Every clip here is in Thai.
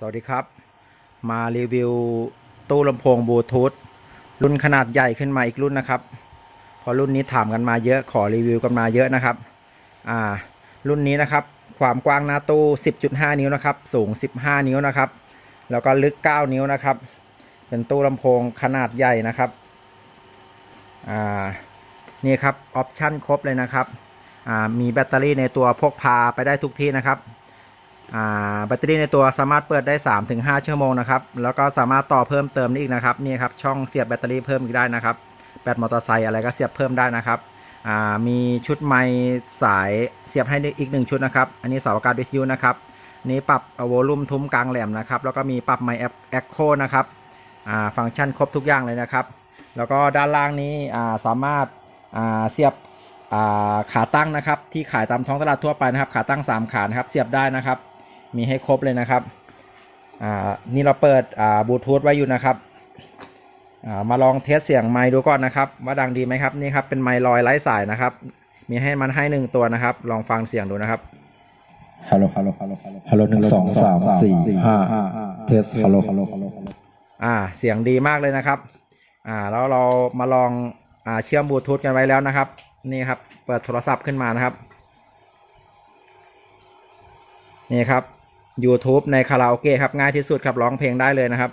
สวัสดีครับ มารีวิวตู้ลำโพงบลูทูธรุ่นขนาดใหญ่ขึ้นมาอีกรุ่นนะครับเพราะรุ่นนี้ถามกันมาเยอะขอรีวิวกันมาเยอะนะครับ อ่า รุ่นนี้นะครับ ความกว้างหน้าตู้ 10.5 นิ้วนะครับ สูง 15 นิ้วนะครับ แล้วก็ลึก 9 นิ้วนะครับ เป็นตู้ลำโพงขนาดใหญ่นะครับ อ่า นี่ครับออปชั่นครบเลยนะครับ อ่า มีแบตเตอรี่ในตัวพกพาไปได้ทุกที่นะครับ แบตเตอรี่ในตัวสามารถเปิดได้ 3-5 ชั่วโมงนะครับ แล้วก็สามารถต่อเพิ่มเติมได้อีกนะครับ นี่ครับ ช่องเสียบแบตเตอรี่เพิ่มอีกได้นะครับ แบตมอเตอร์ไซค์อะไรก็เสียบเพิ่มได้นะครับ มีชุดไม้สายเสียบให้อีกหนึ่งชุดนะครับ อันนี้เสาอากาศวิทยุนะครับ นี้ปรับโวลูมทุ้มกลางแหลมนะครับ แล้วก็มีปรับไมค์แอคโคนะครับ ฟังก์ชันครบทุกอย่างเลยนะครับ แล้วก็ด้านล่างนี้สามารถเสียบขาตั้งนะครับ ที่ขายตามท้องตลาดทั่วไปนะครับ ขาตั้ง 3 ขานะครับ เสียบได้นะครับ มีให้ครบเลยนะครับอ่านี่เราเปิดอ่าบลูทูธไว้อยู่นะครับอ่ามาลองเทสเสียงไมค์ดูก่อนนะครับว่าดังดีไหมครับนี่ครับเป็นไมค์ลอยไร้สายนะครับ มีให้มันให้หนึ่งตัวนะครับ ลองฟังเสียงดูนะครับฮัลโหลฮัลโหลฮัลโหลฮัลโหลหนึ่งสองสามสี่ห้าเทสฮัลโหลฮัลโหลฮัลโหลอ่าเสียงดีมากเลยนะครับ อ่าแล้วเรามาลองอ่าเชื่อมบลูทูธกันไว้แล้วนะครับ นี่ครับ เปิดโทรศัพท์ขึ้นมานะครับ นี่ครับ YouTube ในคาราโอเกะครับ ง่ายที่สุดครับร้องเพลงได้เลยนะครับ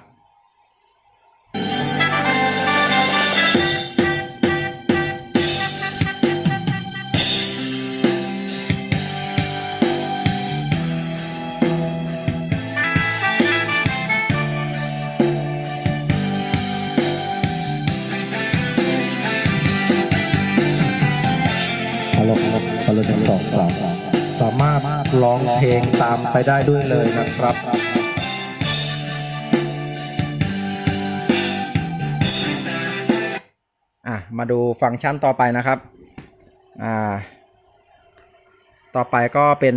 ฮัลโหลฮัลโหลฮัลโหลหนึ่งสองสาม สามารถร้องเพลงตามไปได้ด้วยเลยนะครับอะมาดูฟังก์ชันต่อไปนะครับอ่าต่อไปก็เป็น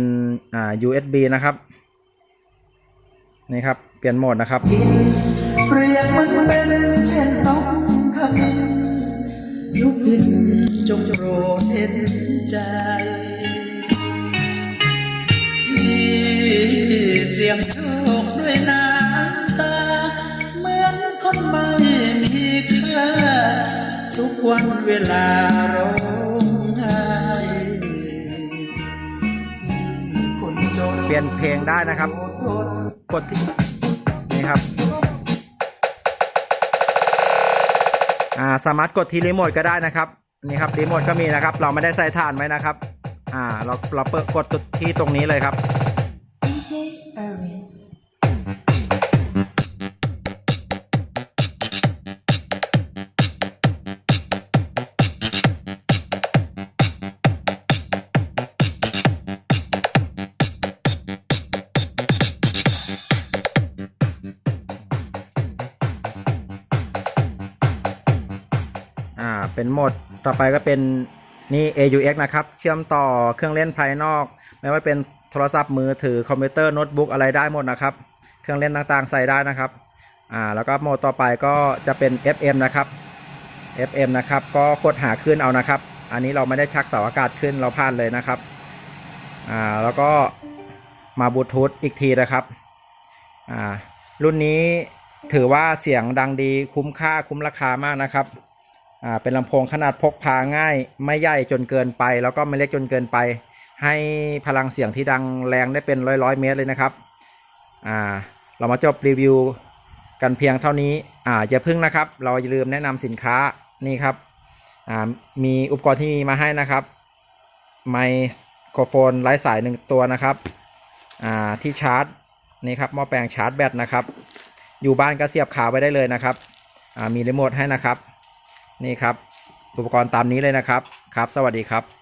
อ่า USB นะครับ นี่ครับเปลี่ยนโหมดนะครับเปรียบมันเป็นเช่นนกขมิ้นยุพินจงโปรดเห็นใจ เสียงโชคด้วยน้ำตา เหมือนคนไม่มีค่า ทุกวันเวลาร้องไห้คนจนเปลี่ยนเพลงได้นะครับ กดที่นี่ครับ อ่าสามารถกดที่รีโมทก็ได้นะครับนี่ครับรีโมทก็มีนะครับ เราไม่ได้ใส่ฐานไว้นะครับ อ่า เราเราเปิดกดที่ตรงนี้เลยครับ Irwin. อ่า เป็นโหมดต่อไปก็เป็นนี่ AUX นะครับ เชื่อมต่อเครื่องเล่นภายนอก ไม่ว่าเป็นโทรศัพท์มือถือคอมพิวเตอร์โน้ตบุ๊กอะไรได้หมดนะครับ เครื่องเล่นต่างๆใส่ได้นะครับ อ่า แล้วก็โหมดต่อไปก็จะเป็น FM นะครับ FM นะครับ ก็กดหาขึ้นเอานะครับ อันนี้เราไม่ได้ชักเสาอากาศขึ้นเราพลาดเลยนะครับ อ่า แล้วก็มาบลูทูธอีกทีนะครับ อ่า รุ่นนี้ถือว่าเสียงดังดีคุ้มค่าคุ้มราคามากนะครับ อ่า เป็นลำโพงขนาดพกพาง่าย ไม่ใหญ่จนเกินไป แล้วก็ไม่เล็กจนเกินไป ให้พลังเสียงที่ดังแรงได้เป็นร้อยร้อยเมตรเลยนะครับ อ่า เรามาจบรีวิวกันเพียงเท่านี้ อ่าอย่าพึ่งนะครับ เราอย่าลืมแนะนำสินค้านี่ครับ อ่า มีอุปกรณ์ที่มีมาให้นะครับ ไมโครโฟนไร้สายหนึ่งตัวนะครับ อ่า ที่ชาร์จนี่ครับหม้อแปลงชาร์จแบตนะครับ อยู่บ้านก็เสียบขาไว้ได้เลยนะครับ อ่า มีรีโมทให้นะครับ นี่ครับ อุปกรณ์ตามนี้เลยนะครับ ครับ สวัสดีครับ